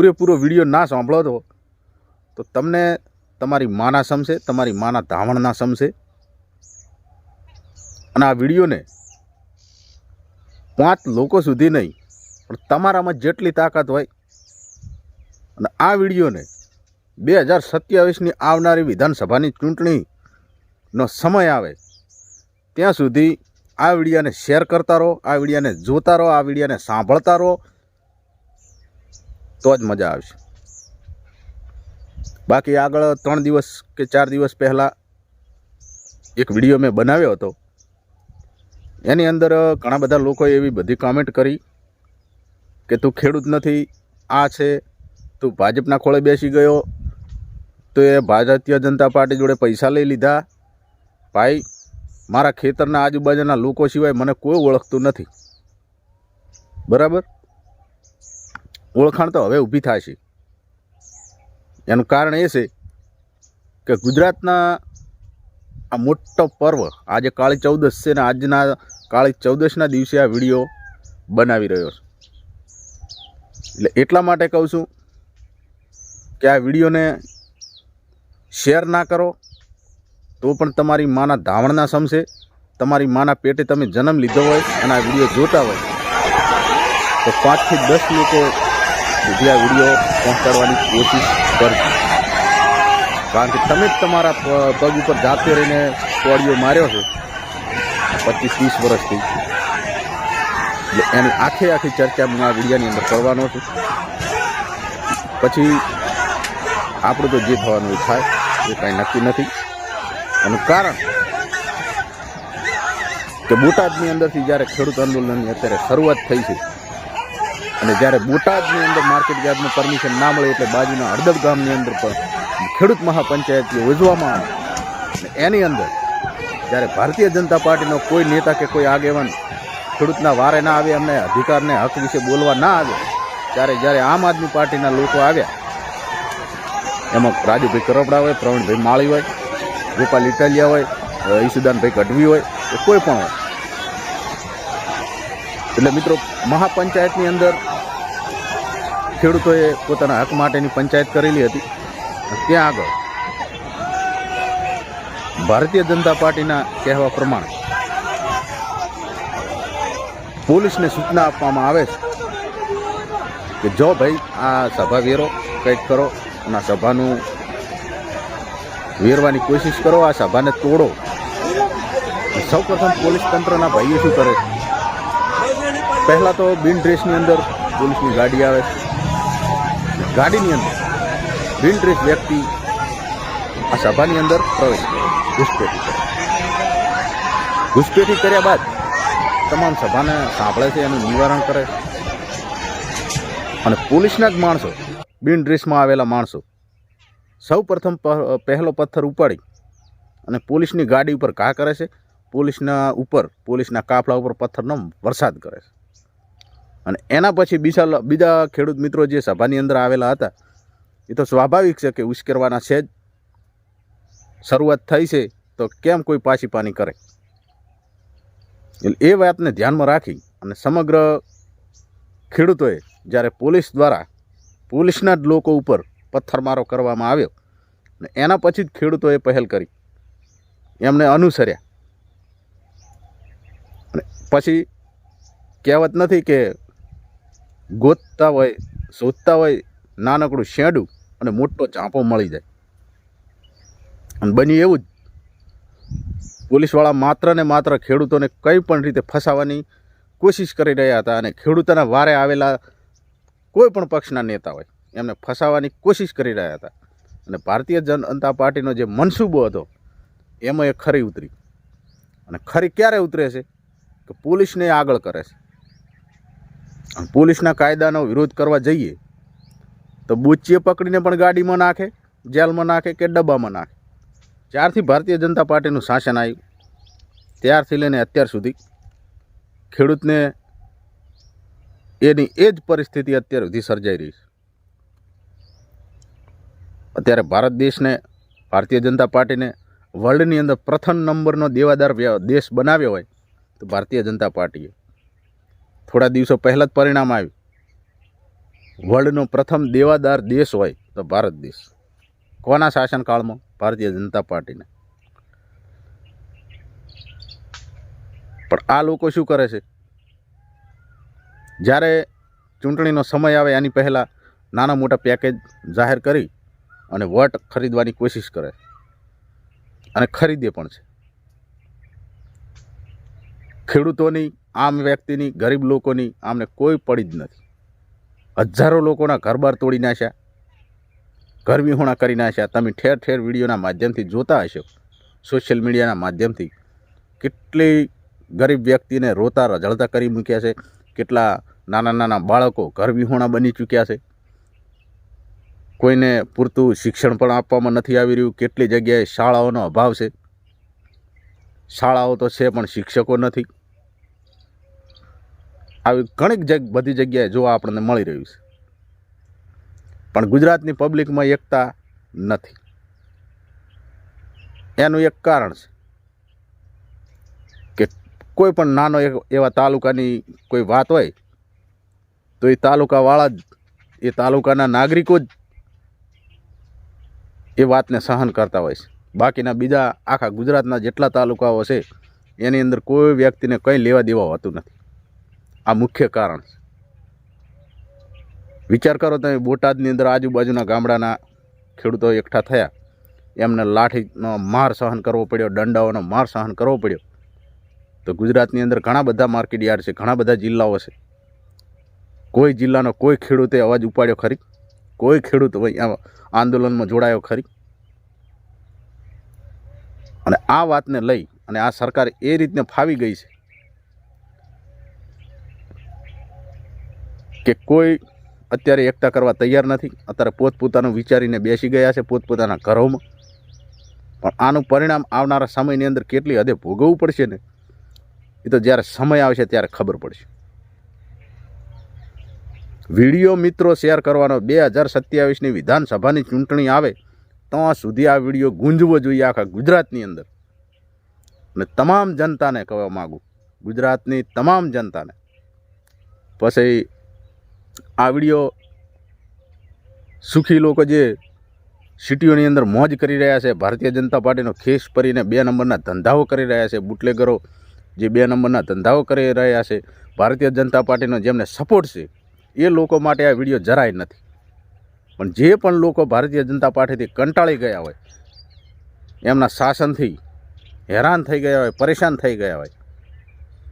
પૂરેપૂરો વીડિયો ના સાંભળો તો તો તમને તમારી માના સમશે, તમારી માના ધાવણના સમશે. અને આ વિડીયોને પાંચ લોકો સુધી નહીં, પણ તમારામાં જેટલી તાકાત હોય, અને આ વિડીયોને બે હજાર સત્યાવીસની આવનારી વિધાનસભાની ચૂંટણીનો સમય આવે, ત્યાં સુધી આ વિડીયાને શેર કરતા રહો, આ વિડીયાને જોતા રહો, આ વિડીયાને સાંભળતા રહો તો જ મજા આવશે. બાકી આગળ ત્રણ દિવસ કે ચાર દિવસ પહેલાં એક વીડિયો મેં બનાવ્યો હતો. એની અંદર ઘણા બધા લોકોએ એવી બધી કોમેન્ટ કરી કે તું ખેડૂત નથી, આ છે, તું ભાજપના ખોળે બેસી ગયો, તો એ ભારતીય જનતા પાર્ટી જોડે પૈસા લઈ લીધા. ભાઈ, મારા ખેતરના આજુબાજુના લોકો સિવાય મને કોઈ ઓળખતું નથી. બરાબર? ઓળખાણ તો હવે ઊભી થાય છે. એનું કારણ એ છે કે ગુજરાતના આ મોટો પર્વ આજે કાળી ચૌદશ છે ને આજના કાળી ચૌદશના દિવસે આ વીડિયો બનાવી રહ્યો છું. એટલે એટલા માટે કહું છું કે આ વિડીયોને શેર ના કરો, તો પણ તમારી માના ધાવણના સમશે, તમારી માના પેટે તમે જન્મ લીધો હોય અને આ વીડિયો જોતા હોય. તો પાંચથી દસ લોકો સુધી આ વીડિયો પહોંચાડવાની કોશિશ કરજો. કારણ કે તમે જ તમારા પગ ઉપર જાતે રહીને કોળીઓ માર્યો છે. પચીસ, ત્રીસ વર્ષથી એટલે એની આખે આખી ચર્ચા હું આ વિડીયાની અંદર કરવાનો છું. પછી આપણું તો જે થવાનું થાય, એ કાંઈ નક્કી નથી. એનું કારણ કે બોટાદની અંદરથી જ્યારે ખેડૂત આંદોલનની અત્યારે શરૂઆત થઈ છે અને જ્યારે બોટાદની અંદર માર્કેટ યાર્ડનું પરમિશન ના મળે એટલે બાજુના હળદળ ગામની અંદર પણ ખેડૂત મહાપંચાયત યોજવામાં આવે. એની અંદર જ્યારે ભારતીય જનતા પાર્ટીનો કોઈ નેતા કે કોઈ આગેવાન ખેડૂતના વારે ના આવે એમને અધિકારને હક વિશે બોલવા ના આવે ત્યારે જ્યારે આમ આદમી પાર્ટીના લોકો આવ્યા એમાં રાજુભાઈ કરપડા હોય પ્રવીણભાઈ માળી હોય ગોપાલ ઇટાલિયા હોય અ, ઈસુદાનભાઈ ગઢવી હોય કે કોઈ પણ હોય. એટલે મિત્રો મહાપંચાયતની અંદર ખેડૂતોએ પોતાના હક માટેની પંચાયત કરેલી હતી. ત્યાં આગળ ભારતીય જનતા પાર્ટીના કહેવા પ્રમાણે પોલીસને સૂચના આપવામાં આવે છે કે જો ભાઈ આ સભા વેરો કંઈક કરો અને આ સભાનું વેરવાની કોશિશ કરો, આ સભાને તોડો. સૌ પ્રથમ પોલીસ તંત્રના ભાઈઓ શું કરે છે? પહેલાં તો બિન ડ્રેસની અંદર પોલીસની ગાડી આવે ગાડીની અંદર બિન ડ્રેસ વ્યક્તિ આ સભાની અંદર પ્રવેશ કરે ઘૂસપેઠી કરે ઘૂસપેઠી કર્યા બાદ તમામ સભાને સાંભળે છે, એનું નિવારણ કરે અને પોલીસના જ માણસો, બિન ડ્રેસમાં આવેલા માણસો, સૌ પ્રથમ પહેલો પથ્થર ઉપાડી અને પોલીસની ગાડી ઉપર ઘા કરે છે. પોલીસના ઉપર, પોલીસના કાફલા ઉપર પથ્થરનો વરસાદ કરે છે. અને એના પછી બીજા બીજા ખેડૂત મિત્રો જે સભાની અંદર આવેલા હતા, એ તો સ્વાભાવિક છે કે ઉશ્કેરવાના છે જ. શરૂઆત થઈ છે, તો કેમ કોઈ પાછી પાની કરે? એટલે એ વાતને ધ્યાનમાં રાખી અને સમગ્ર ખેડૂતોએ જ્યારે પોલીસ દ્વારા, પોલીસના જ લોકો ઉપર પથ્થરમારો કરવામાં આવ્યો અને એના પછી જ ખેડૂતોએ પહેલ કરી. એમને અનુસર્યા. અને પછી કહેવત નથી કે ગોતતા હોય, શોધતા હોય, નાનકડું શેડું અને મોટો ચાંપો મળી જાય. અને બન્યું એવું જ પોલીસવાળા માત્ર ને માત્ર ખેડૂતોને કંઈ પણ રીતે ફસાવાની કોશિશ કરી રહ્યા હતા અને ખેડૂતોના વારે આવેલા કોઈ પણ પક્ષના નેતા હોય, એમને ફસાવાની કોશિશ કરી રહ્યા હતા. અને ભારતીય જનતા પાર્ટીનો જે મનસૂબો હતો, એમાં એ ખરી ઉતરી. અને ખરી ક્યારે ઉતરે છે? કે પોલીસને આગળ કરે છે? પોલીસના કાયદાનો વિરોધ કરવા જઈએ, તો બુચ્ચીએ પકડીને પણ ગાડીમાં નાખે, જેલમાં નાખે કે ડબ્બામાં નાખે. જ્યારથી ભારતીય જનતા પાર્ટીનું શાસન આવ્યું, ત્યારથી લઈને અત્યાર સુધી ખેડૂતને એની એ જ પરિસ્થિતિ અત્યાર સુધી સર્જાઈ રહી છે. અત્યારે ભારત દેશને, ભારતીય જનતા પાર્ટીને વર્લ્ડની અંદર પ્રથમ નંબરનો દેવાદાર દેશ બનાવ્યો હોય, તો ભારતીય જનતા પાર્ટીએ થોડા દિવસો પહેલાં જ પરિણામ આવ્યું. વર્લ્ડનો પ્રથમ દેવાદાર દેશ હોય તો ભારત દેશ. કોના શાસનકાળમાં? ભારતીય જનતા પાર્ટીને. પણ આ લોકો શું કરે છે? જ્યારે ચૂંટણીનો સમય આવે એની પહેલાં નાના મોટા પેકેજ જાહેર કરી અને વોટ ખરીદવાની કોશિશ કરે. અને ખરીદે પણ છે. ખેડૂતોની, આમ વ્યક્તિની, ગરીબ લોકોની આમને કોઈ પડી જ નથી. હજારો લોકોના ઘરબાર તોડી નાખ્યા. ઘર વિહોણા કરી નાખ્યા. તમે ઠેર ઠેર વિડીયોના માધ્યમથી જોતા હશો. સોશિયલ મીડિયાના માધ્યમથી કેટલી ગરીબ વ્યક્તિને રોતા રઝળતા કરી મૂક્યા છે. કેટલા નાના નાના બાળકો ઘર વિહોણા બની ચૂક્યા છે. કોઈને પૂરતું શિક્ષણ પણ આપવામાં નથી આવી રહ્યું. કેટલી જગ્યાએ શાળાઓનો અભાવ છે. શાળાઓ તો છે પણ શિક્ષકો નથી. આવી ઘણી જગ, બધી જગ્યાએ જોવા આપણને મળી રહ્યું છે. પણ ગુજરાતની પબ્લિકમાં એકતા નથી. એનું એક કારણ છે કે કોઈ પણ નાનો એવા તાલુકાની કોઈ વાત હોય, તો એ તાલુકાવાળા જ, એ તાલુકાના નાગરિકો જ એ વાતને સહન કરતા હોય છે. બાકીના બીજા આખા ગુજરાતના જેટલા તાલુકાઓ છે, એની અંદર કોઈ વ્યક્તિને કંઈ લેવા દેવા હોતું નથી. આ મુખ્ય કારણ. છે વિચાર કરો તમે, બોટાદની અંદર આજુબાજુના ગામડાના ખેડૂતો એકઠા થયા. એમને લાઠીનો માર સહન કરવો પડ્યો, દંડાઓનો માર સહન કરવો પડ્યો. તો ગુજરાતની અંદર ઘણા બધા માર્કેટ યાર્ડ છે, ઘણા બધા જિલ્લાઓ છે. કોઈ જિલ્લાનો કોઈ ખેડૂતે અવાજ ઉપાડ્યો ખરી? કોઈ ખેડૂત આંદોલનમાં જોડાયો ખરી? અને આ વાતને લઈ અને આ સરકાર એ રીતને ફાવી ગઈ છે કે કોઈ અત્યારે એકતા કરવા તૈયાર નથી. અત્યારે પોતપોતાનું વિચારીને બેસી ગયા છે પોતપોતાના ઘરોમાં. પણ આનું પરિણામ આવનારા સમયની અંદર કેટલી હદે ભોગવવું પડશે ને, એ તો જ્યારે સમય આવશે ત્યારે ખબર પડશે. વીડિયો મિત્રો શેર કરવાનો બે હજાર સત્યાવીસની વિધાનસભાની ચૂંટણી આવે, ત્યાં સુધી આ વીડિયો ગુંજવો જોઈએ આખા ગુજરાતની અંદર. અને તમામ જનતાને કહેવા માગું, ગુજરાતની તમામ જનતાને. પછી આ વીડિયો સુખી લોકો જે સિટીઓની અંદર મોજ કરી રહ્યા છે, ભારતીય જનતા પાર્ટીનો ખેસ પરીને બે નંબરના ધંધાઓ કરી રહ્યા છે, બુટલેગરો જે બે નંબરના ધંધાઓ કરી રહ્યા છે, ભારતીય જનતા પાર્ટીનો જેમને સપોર્ટ છે, એ લોકો માટે આ વીડિયો જરાય નથી. પણ જે પણ લોકો ભારતીય જનતા પાર્ટીથી કંટાળી ગયા હોય, એમના શાસનથી હેરાન થઈ ગયા હોય, પરેશાન થઈ ગયા હોય,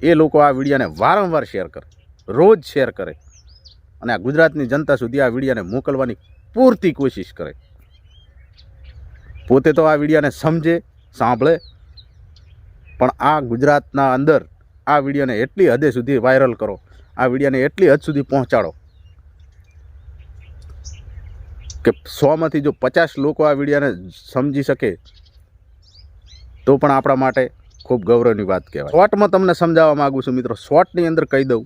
એ લોકો આ વિડીયોને વારંવાર શેર કરે, રોજ શેર કરે. અને આ ગુજરાતની જનતા સુધી આ વિડીયાને મોકલવાની પૂરતી કોશિશ કરે. પોતે તો આ વિડીયાને સમજે, સાંભળે, પણ આ ગુજરાતના અંદર આ વિડીયોને એટલી હદે સુધી વાયરલ કરો, આ વિડીયોને એટલી હદ સુધી પહોંચાડો કે સોમાંથી જો પચાસ લોકો આ વિડીયોને સમજી શકે, તો પણ આપણા માટે ખૂબ ગૌરવની વાત કહેવાય. શોર્ટમાં તમને સમજાવવા માગું છું મિત્રો, શોર્ટની અંદર કહી દઉં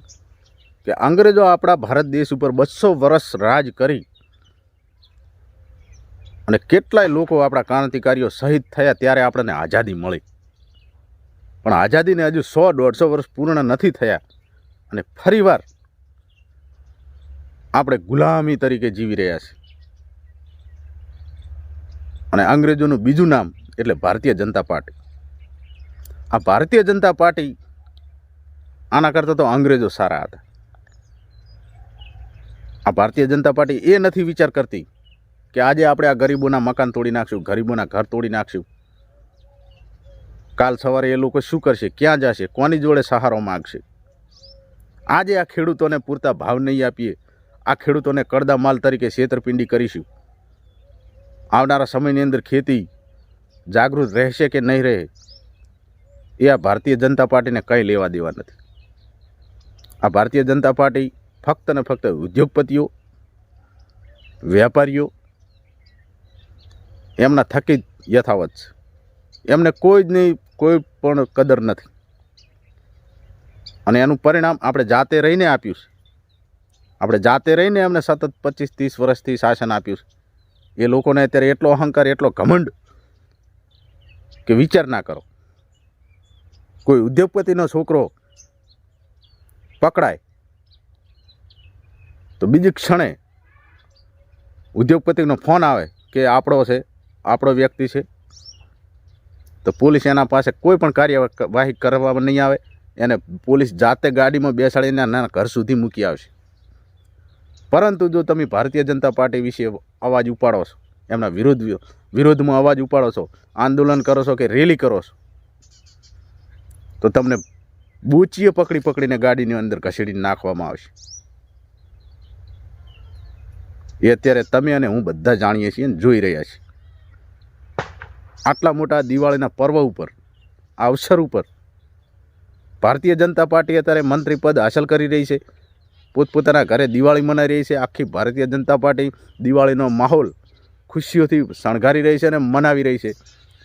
કે અંગ્રેજો આપણા ભારત દેશ ઉપર બસો વર્ષ રાજ કરી અને કેટલાય લોકો આપણા ક્રાંતિકારીઓ શહીદ થયા ત્યારે આપણને આઝાદી મળી. પણ આઝાદીને હજુ સો દોઢસો વર્ષ પૂર્ણ નથી થયા અને ફરીવાર આપણે ગુલામી તરીકે જીવી રહ્યા છીએ. અને અંગ્રેજોનું બીજું નામ એટલે ભારતીય જનતા પાર્ટી. આ ભારતીય જનતા પાર્ટી આના કરતાં તો અંગ્રેજો સારા હતા. આ ભારતીય જનતા પાર્ટી એ નથી વિચાર કરતી કે આજે આપણે આ ગરીબોના મકાન તોડી નાખશું, ગરીબોના ઘર તોડી નાખશું. કાલ સવારે એ લોકો શું કરશે? ક્યાં જશે? કોની જોડે સહારો માગશે? આજે આ ખેડૂતોને પૂરતા ભાવ નહીં આપીએ, આ ખેડૂતોને કડદા માલ તરીકે છેતરપિંડી કરીશું. આવનારા સમયની અંદર ખેતી જાગૃત રહેશે કે નહીં રહે, એ આ ભારતીય જનતા પાર્ટીને કંઈ લેવા દેવા નથી. આ ભારતીય જનતા પાર્ટી ફક્ત ને ફક્ત ઉદ્યોગપતિઓ વેપારીઓ એમના થકી જ યથાવત છે. એમને કોઈ જ નહીં, કોઈ પણ કદર નથી. અને એનું પરિણામ આપણે જાતે રહીને આપ્યું છે. આપણે જાતે રહીને એમને સતત પચીસ, ત્રીસ વર્ષથી શાસન આપ્યું છે. એ લોકોને અત્યારે એટલો અહંકાર, એટલો ઘમંડ કે વિચાર ના કરો. કોઈ ઉદ્યોગપતિનો છોકરો પકડાય તો બીજી ક્ષણે ઉદ્યોગપતિનો ફોન આવે કે આપણો છે, આપણો વ્યક્તિ છે, તો પોલીસ એના પાસે કોઈ પણ કાર્યવાહી કરવામાં નહીં આવે. એને પોલીસ જાતે ગાડીમાં બેસાડીને એના ઘર સુધી મૂકી આવશે. પરંતુ જો તમે ભારતીય જનતા પાર્ટી વિશે અવાજ ઉપાડો છો, એમના વિરોધ વિરોધમાં અવાજ ઉપાડો છો, આંદોલન કરો છો કે રેલી કરો છો, તો તમને બુચીએ પકડી પકડીને ગાડીની અંદર ઘસેડીને નાખવામાં આવશે. એ અત્યારે તમે અને હું બધા જાણીએ છીએ અને જોઈ રહ્યા છીએ. આટલા મોટા દિવાળીના પર્વ ઉપર, અવસર ઉપર ભારતીય જનતા પાર્ટી અત્યારે મંત્રી પદ હાંસલ કરી રહી છે. પોતપોતાના ઘરે દિવાળી મનાઈ રહી છે. આખી ભારતીય જનતા પાર્ટી દિવાળીનો માહોલ ખુશીઓથી શણગારી રહી છે અને મનાવી રહી છે.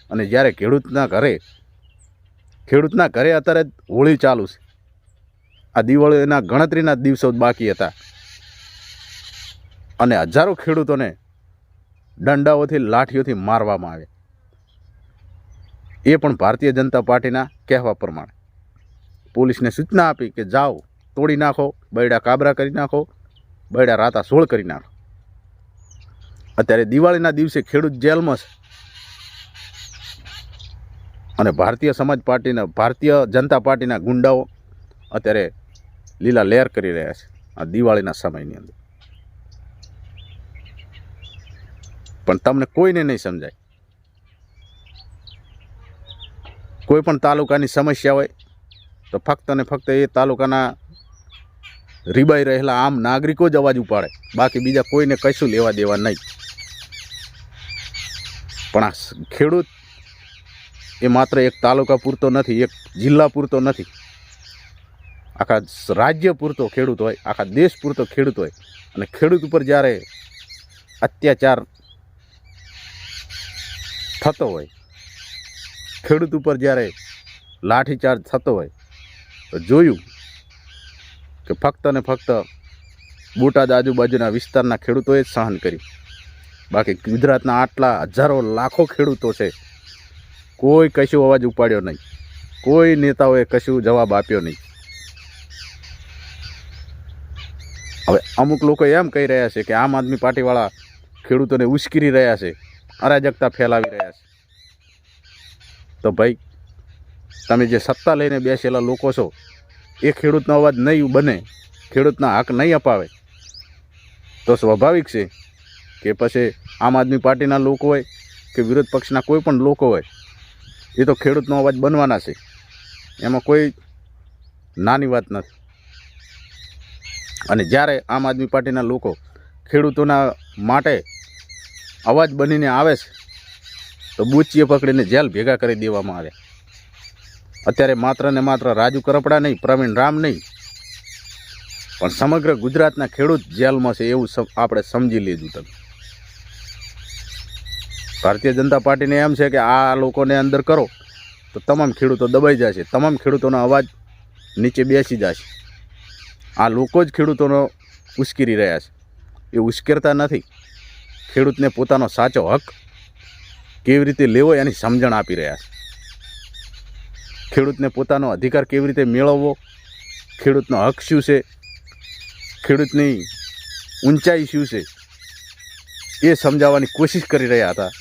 અને જ્યારે ખેડૂતના ઘરે ખેડૂતના ઘરે અત્યારે હોળી ચાલુ છે. આ દિવાળીના ગણતરીના દિવસો બાકી હતા. અને હજારો ખેડૂતોને દંડાઓથી, લાઠીઓથી મારવામાં આવે. એ પણ ભારતીય જનતા પાર્ટીના કહેવા પ્રમાણે. પોલીસને સૂચના આપી કે જાઓ, તોડી નાખો, બૈડા કાબરા કરી નાખો, બૈડા રાતા સોળ કરી નાખો. અત્યારે દિવાળીના દિવસે ખેડૂત જેલમાં છે. અને ભારતીય સમાજ પાર્ટીના, ભારતીય જનતા પાર્ટીના ગુંડાઓ અત્યારે લીલા લહેર કરી રહ્યા છે આ દિવાળીના સમયની અંદર. પણ તમને કોઈને નહીં સમજાય. કોઈ પણ તાલુકાની સમસ્યા હોય, તો ફક્ત ને ફક્ત એ તાલુકાના રીબાઈ રહેલા આમ નાગરિકો જ અવાજ ઉપાડે. બાકી બીજા કોઈને કશું લેવા દેવા નહીં. પણ આ ખેડૂત એ માત્ર એક તાલુકા પૂરતો નથી, એક જિલ્લા પૂરતો નથી. આખા રાજ્ય પૂરતો ખેડૂત હોય, આખા દેશ પૂરતો ખેડૂત હોય. અને ખેડૂત ઉપર જ્યારે અત્યાચાર થતો હોય. ખેડૂત ઉપર જ્યારે લાઠીચાર્જ થતો હોય, તો જોયું કે ફક્ત ને ફક્ત બોટાદ આજુબાજુના વિસ્તારના ખેડૂતોએ જ સહન કર્યું. બાકી ગુજરાતના આટલા હજારો, લાખો ખેડૂતો છે, કોઈ કશું અવાજ ઉપાડ્યો નહીં. કોઈ નેતાઓએ કશું જવાબ આપ્યો નહીં. હવે અમુક લોકો એમ કહી રહ્યા છે કે આમ આદમી પાર્ટીવાળા ખેડૂતોને ઉશ્કેરી રહ્યા છે. અરાજકતા ફેલાવી રહ્યા છે. તો ભાઈ, તમે જે સત્તા લઈને બેસેલા લોકો છો, એ ખેડૂતનો અવાજ નહીં બને, ખેડૂતના હક નહીં અપાવે. તો સ્વાભાવિક છે કે પછી આમ આદમી પાર્ટીના લોકો હોય કે વિરોધ પક્ષના કોઈ પણ લોકો હોય, એ તો ખેડૂતનો અવાજ બનવાના છે. એમાં કોઈ નાની વાત નથી. અને જ્યારે આમ આદમી પાર્ટીના લોકો ખેડૂતોના માટે અવાજ બનીને આવે છે, તો બુચીએ પકડીને જેલ ભેગા કરી દેવામાં આવે. અત્યારે માત્ર ને માત્ર રાજુ કરપડા નહીં, પ્રવીણ રામ નહીં, પણ સમગ્ર ગુજરાતના ખેડૂત જેલમાં છે એવું આપણે સમજી લીધું તમે. ભારતીય જનતા પાર્ટીને એમ છે કે આ લોકોને અંદર કરો, તો તમામ ખેડૂતો દબાઈ જશે, તમામ ખેડૂતોનો અવાજ નીચે બેસી જશે. આ લોકો જ ખેડૂતોનો ઉશ્કેરી રહ્યા છે. એ ઉશ્કેરતા નથી. ખેડૂતને પોતાનો સાચો હક કેવી રીતે લેવો એની સમજણ આપી રહ્યા છે. ખેડૂતને પોતાનો અધિકાર કેવી રીતે મેળવવો, ખેડૂતનો હક શું છે, ખેડૂતની ઊંચાઈ શું છે, એ સમજાવવાની કોશિશ કરી રહ્યા હતા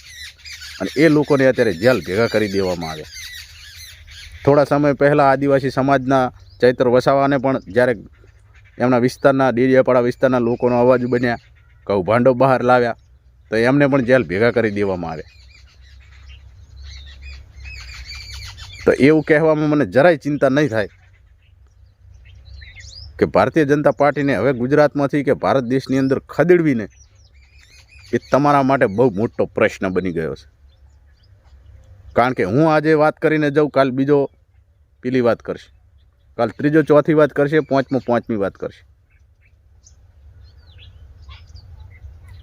અને એ લોકોને અત્યારે જેલ ભેગા કરી દેવામાં આવ્યા. થોડા સમય પહેલાં આદિવાસી સમાજના ચૈત્ર વસાવાને પણ જ્યારે એમના વિસ્તારના ડેડિયાપાડા વિસ્તારના લોકોનો અવાજ બન્યા કૌભાંડો બહાર લાવ્યા તો એમને પણ જેલ ભેગા કરી દેવામાં આવે. તો એવું કહેવામાં મને જરાય ચિંતા નહીં થાય કે ભારતીય જનતા પાર્ટીને હવે ગુજરાતમાંથી કે ભારત દેશની અંદર ખદેડવીને એ તમારા માટે બહુ મોટો પ્રશ્ન બની ગયો છે. કારણ કે હું આજે વાત કરીને જાઉં, કાલ બીજો પેલી વાત કરશે. કાલ ત્રીજો, ચોથી વાત કરશે, પાંચમો, પાંચમી વાત કરશે.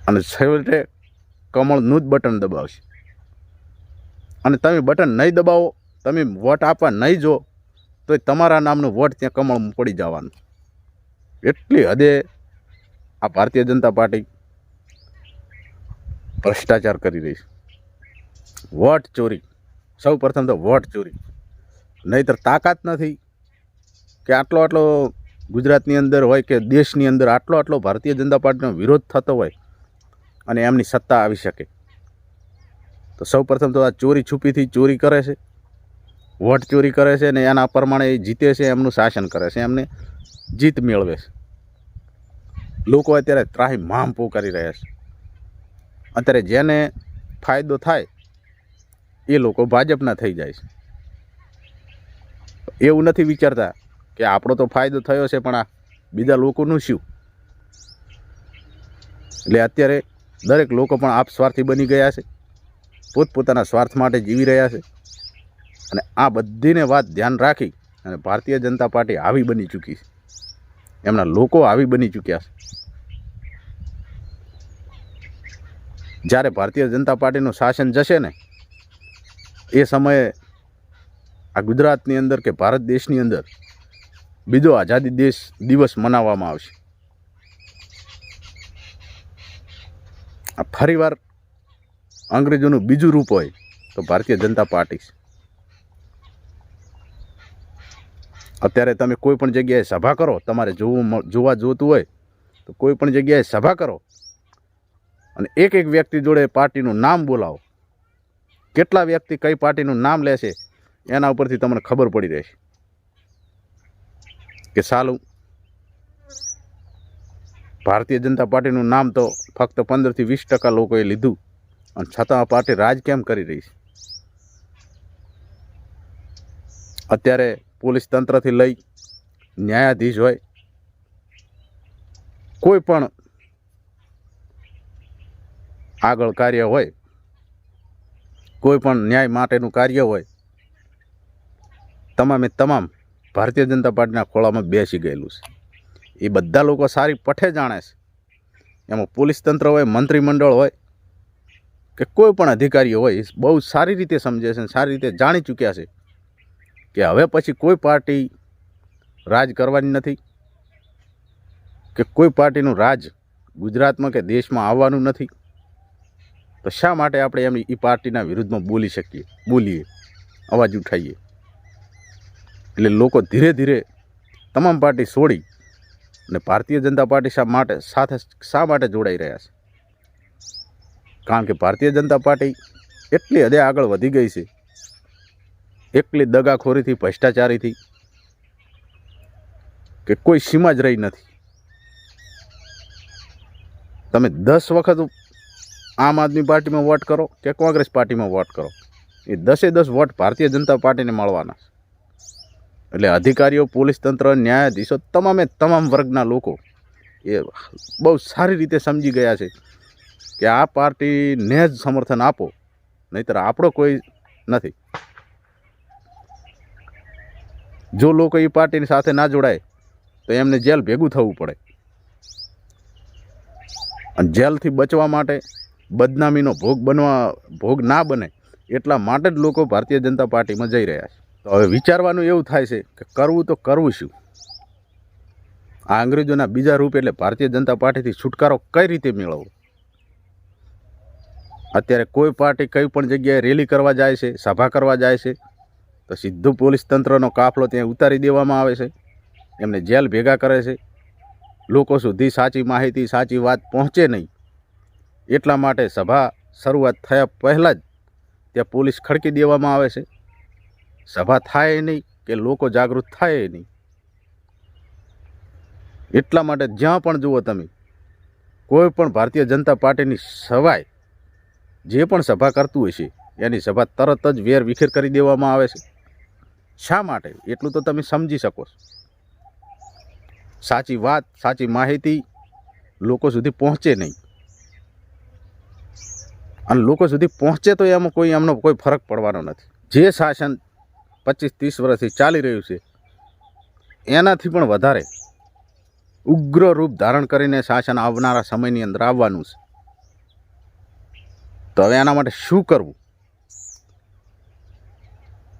અને છેવટે કમળનું જ બટન દબાવશે. અને તમે બટન નહીં દબાવો, તમે વોટ આપવા નહીં જો, તો તમારા નામનું વોટ ત્યાં કમળ પડી જવાનું. એટલી હદે આ ભારતીય જનતા પાર્ટી ભ્રષ્ટાચાર કરી રહી છે. વોટ ચોરી. સૌ પ્રથમ તો વોટ ચોરી. નહીંતર તાકાત નથી કે આટલો આટલો ગુજરાતની અંદર હોય કે દેશની અંદર આટલો આટલો ભારતીય જનતા પાર્ટીનો વિરોધ થતો હોય અને એમની સત્તા આવી શકે. તો સૌ પ્રથમ તો આ ચોરી છુપીથી ચોરી કરે છે, વોટ ચોરી કરે છે ને એના પ્રમાણે એ જીતે છે, એમનું શાસન કરે છે, એમને જીત મેળવે છે. લોકો અત્યારે ત્રાહી મામ કરી રહ્યા છે. અત્યારે જેને ફાયદો થાય, એ લોકો ભાજપના થઈ જાય છે. એવું નથી વિચારતા કે આપણો તો ફાયદો થયો છે, પણ આ બીજા લોકોનું શું? એટલે અત્યારે દરેક લોકો પણ આપ સ્વાર્થી બની ગયા છે. પોતપોતાના સ્વાર્થ માટે જીવી રહ્યા છે. અને આ બધીને વાત ધ્યાન રાખી અને ભારતીય જનતા પાર્ટી આવી બની ચૂકી છે. એમના લોકો આવી બની ચૂક્યા છે. જ્યારે ભારતીય જનતા પાર્ટીનું શાસન જશે ને, એ સમયે આ ગુજરાતની અંદર કે ભારત દેશની અંદર બીજો આઝાદી દેશ દિવસ મનાવવામાં આવશે. આ ફરીવાર અંગ્રેજોનું બીજું રૂપ હોય તો ભારતીય જનતા પાર્ટી અત્યારે તમે કોઈ પણ જગ્યાએ સભા કરો, તમારે જોવું જોવા જોતું હોય તો કોઈ પણ જગ્યાએ સભા કરો અને એક એક વ્યક્તિ જોડે પાર્ટીનું નામ બોલાવો. કેટલા વ્યક્તિ કઈ પાર્ટીનું નામ લેશે એના ઉપરથી તમને ખબર પડી રહેશે કે સાલું ભારતીય જનતા પાર્ટીનું નામ તો ફક્ત પંદરથી વીસ ટકા લોકોએ લીધું. અને છતાં આ પાર્ટી રાજ કેમ કરી રહી છે? અત્યારે પોલીસ તંત્રથી લઈ ન્યાયાધીશ હોય, કોઈ પણ આગળ કાર્ય હોય, કોઈ પણ ન્યાય માટેનું કાર્ય હોય, તમામે તમામ ભારતીય જનતા પાર્ટીના ખોળામાં બેસી ગયેલું છે. એ બધા લોકો સારી પઠે જાણે છે. એમાં પોલીસ તંત્ર હોય, મંત્રીમંડળ હોય, કે કોઈ પણ અધિકારીઓ હોય બહુ સારી રીતે સમજે છે સારી રીતે જાણી ચૂક્યા છે કે હવે પછી કોઈ પાર્ટી રાજ કરવાની નથી, કે કોઈ પાર્ટીનું રાજ ગુજરાતમાં કે દેશમાં આવવાનું નથી. તો શા માટે આપણે એમની એ પાર્ટીના વિરુદ્ધમાં બોલી શકીએ, બોલીએ, અવાજ ઉઠાવીએ? એટલે લોકો ધીરે ધીરે તમામ પાર્ટી છોડી અને ભારતીય જનતા પાર્ટી શા માટે સાથે શા માટે જોડાઈ રહ્યા છે? કારણ કે ભારતીય જનતા પાર્ટી એટલી હદે આગળ વધી ગઈ છે. એટલી દગાખોરીથી, ભ્રષ્ટાચારીથી કે કોઈ સીમા જ રહી નથી. તમે દસ વખત આમ આદમી પાર્ટીમાં વોટ કરો કે કોંગ્રેસ પાર્ટીમાં વોટ કરો? એ દસે દસ વોટ ભારતીય જનતા પાર્ટીને મળવાના છે. એટલે અધિકારીઓ, પોલીસ તંત્ર, ન્યાયાધીશો, તમામે તમામ વર્ગના લોકો એ બહુ સારી રીતે સમજી ગયા છે કે આ પાર્ટીને જ સમર્થન આપો, નહીતર આપણો કોઈ નથી. જો લોકો એ પાર્ટીની સાથે ના જોડાય, તો એમને જેલ ભેગું થવું પડે. અને જેલથી બચવા માટે બદનામીનો ભોગ બનવા, ભોગ ના બને, એટલા માટે જ લોકો ભારતીય જનતા પાર્ટીમાં જઈ રહ્યા છે. તો હવે વિચારવાનું એવું થાય છે કે કરવું તો કરવું શું? આ અંગ્રેજોના બીજા રૂપ એટલે ભારતીય જનતા પાર્ટીથી છુટકારો કઈ રીતે મેળવવો? અત્યારે કોઈ પાર્ટી કઈ પણ જગ્યાએ રેલી કરવા જાય છે, સભા કરવા જાય છે, તો સીધું પોલીસ તંત્રનો કાફલો ત્યાં ઉતારી દેવામાં આવે છે, એમને જેલ ભેગા કરે છે. લોકો સુધી સાચી માહિતી, સાચી વાત પહોંચે નહીં. એટલા માટે સભા શરૂઆત થયા પહેલાં જ ત્યાં પોલીસ ખડકી દેવામાં આવે છે. સભા થાય નહીં કે લોકો જાગૃત થાય નહીં. એટલા માટે જ્યાં પણ જુઓ તમે, કોઈ પણ ભારતીય જનતા પાર્ટીની સભાએ જે પણ સભા કરતું હશે એની સભા તરત જ વેર વિખેર કરી દેવામાં આવે છે. શા માટે? એટલું તો તમે સમજી શકો સાચી વાત, સાચી માહિતી લોકો સુધી પહોંચે નહીં. અને લોકો સુધી પહોંચે તો એમાં કોઈ, એમનો કોઈ ફરક પડવાનો નથી. જે શાસન પચીસ, ત્રીસ વર્ષથી ચાલી રહ્યું છે. એનાથી પણ વધારે ઉગ્ર રૂપ ધારણ કરીને શાસન આવનારા સમયની અંદર આવવાનું છે. તો હવે એના માટે શું કરવું?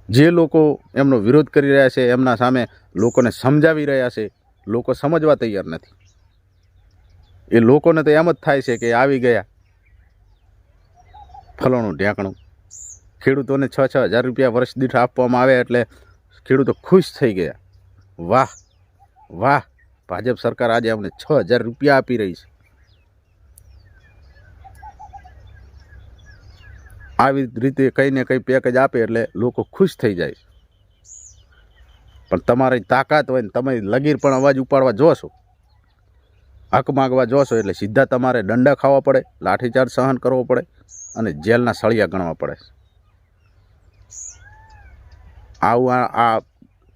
જે લોકો એમનો વિરોધ કરી રહ્યા છે, એમના સામે લોકોને સમજાવી રહ્યા છે, લોકો સમજવા તૈયાર નથી. એ લોકોને તો એમ જ થાય છે કે આવી ગયા. ફલાણું ઢેંકણું ખેડૂતોને છ છ હજાર રૂપિયા વર્ષ દીઠ આપવામાં આવે એટલે ખેડૂતો ખુશ થઈ ગયા. વાહ વાહ, ભાજપ સરકાર આજે અમને છ હજાર રૂપિયા આપી રહી છે. આવી રીતે કંઈ ને કંઈ પેકેજ આપે એટલે લોકો ખુશ થઈ જાય પણ તમારી તાકાત હોય ને તમે લગીર પણ અવાજ ઉપાડવા જોશો. હક માગવા જોશો એટલે સીધા તમારે દંડા ખાવા પડે, લાઠીચાર્જ સહન કરવો પડે અને જેલના સળિયા ગણવા પડે. આવું આ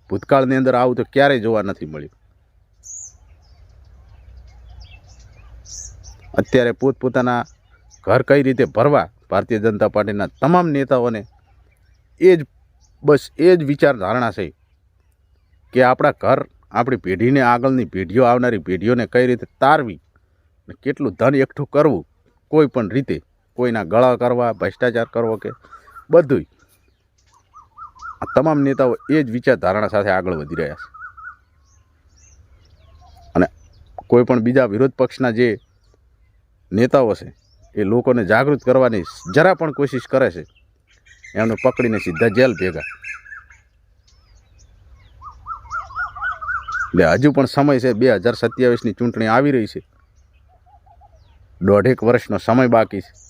ભૂતકાળની અંદર આવું તો ક્યારેય જોવા નથી મળ્યું. અત્યારે પોતપોતાના ઘર કઈ રીતે ભરવા ભારતીય જનતા પાર્ટીના તમામ નેતાઓને એ જ બસ એ જ વિચાર ધારણા છે કે આપણા ઘર, આપણી પેઢીને આગળની પેઢીઓ, આવનારી પેઢીઓને કઈ રીતે તારવી ને કેટલું ધન એકઠું કરવું, કોઈ પણ રીતે, કોઈના ગળા કરવા, ભ્રષ્ટાચાર કરવો કે બધુંય. આ તમામ નેતાઓ એ જ વિચાર ધારણા સાથે આગળ વધી રહ્યા છે. અને કોઈ પણ બીજા વિરોધ પક્ષના જે નેતાઓ છે, એ લોકોને જાગૃત કરવાની જરા પણ કોશિશ કરે છે, એમને પકડીને સીધા જેલ ભેગા. એટલે હજુ પણ સમય છે, બે હજાર સત્યાવીસની ચૂંટણી આવી રહી છે. દોઢેક વર્ષનો સમય બાકી છે.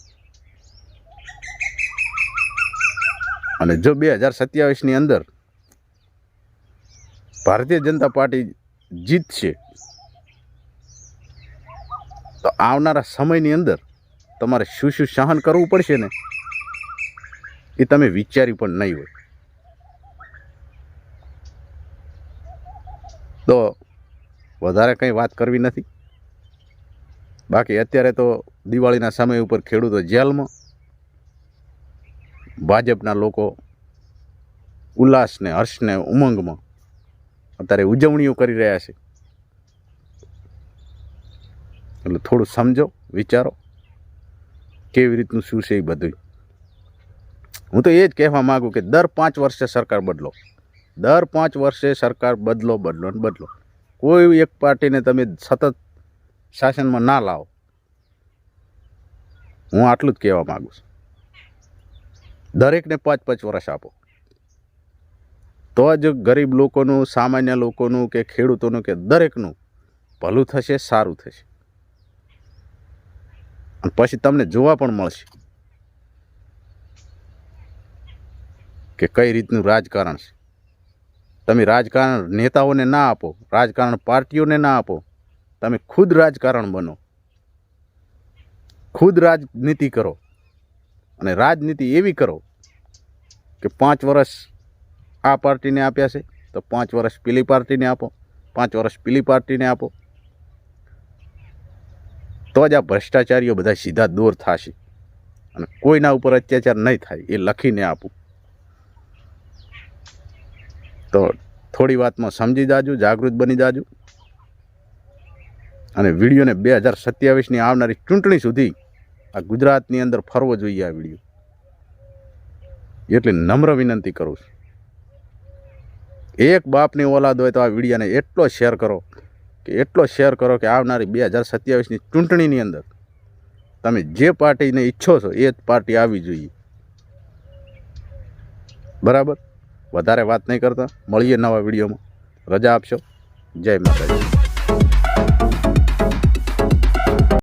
અને જો બે હજાર સત્યાવીસની અંદર ભારતીય જનતા પાર્ટી જીતશે, તો આવનારા સમયની અંદર તમારે શું શું સહન કરવું પડશે ને, એ તમે વિચારી પણ નહીં હોય. તો વધારે કંઈ વાત કરવી નથી. બાકી અત્યારે તો દિવાળીના સમય ઉપર ખેડૂતો જેલમાં ભાજપના લોકો ઉલ્લાસને, હર્ષને, ઉમંગમાં અત્યારે ઉજવણીઓ કરી રહ્યા છે. એટલે થોડું સમજો, વિચારો, કેવી રીતનું શું છે એ બધું હું તો એ જ કહેવા માગું કે દર પાંચ વર્ષે સરકાર બદલો. દર પાંચ વર્ષે સરકાર બદલો બદલો ને બદલો. કોઈ એક પાર્ટીને તમે સતત શાસનમાં ના લાવો. હું આટલું જ કહેવા માગું છું. દરેકને પાંચ પાંચ વર્ષ આપો. તો જ ગરીબ લોકોનું, સામાન્ય લોકોનું કે ખેડૂતોનું કે દરેકનું ભલું થશે, સારું થશે. પછી તમને જોવા પણ મળશે કે કઈ રીતનું રાજકારણ છે. તમે રાજકારણ નેતાઓને ના આપો, રાજકારણ પાર્ટીઓને ના આપો. તમે ખુદ રાજકારણ બનો. ખુદ રાજનીતિ કરો. અને રાજનીતિ એવી કરો કે પાંચ વર્ષ આ પાર્ટીને આપ્યા છે, તો પાંચ વર્ષ પેલી પાર્ટીને આપો, પાંચ વર્ષ પેલી પાર્ટીને આપો. તો જ આ ભ્રષ્ટાચારીઓ બધા સીધા દૂર થશે. અને કોઈના ઉપર અત્યાચાર નહીં થાય, એ લખીને આપું. તો થોડી વાતમાં સમજી જાજો, જાગૃત બની જાજો. અને વિડીયોને બે હજાર સત્યાવીસની આવનારી ચૂંટણી સુધી આ ગુજરાતની અંદર ફરવો જોઈએ આ વીડિયો. એટલે નમ્ર વિનંતી કરું છું. એક બાપની ઓલાદ હોય તો આ વિડીયોને એટલો શેર કરો કે એટલો શેર કરો કે આવનારી બે હજાર સત્યાવીસની ચૂંટણીની અંદર તમે જે પાર્ટીને ઈચ્છો છો એ જ પાર્ટી આવી જોઈએ. બરાબર? વધારે વાત નહીં કરતા. મળીએ નવા વિડીયોમાં. રજા આપશો. જય માતાજી.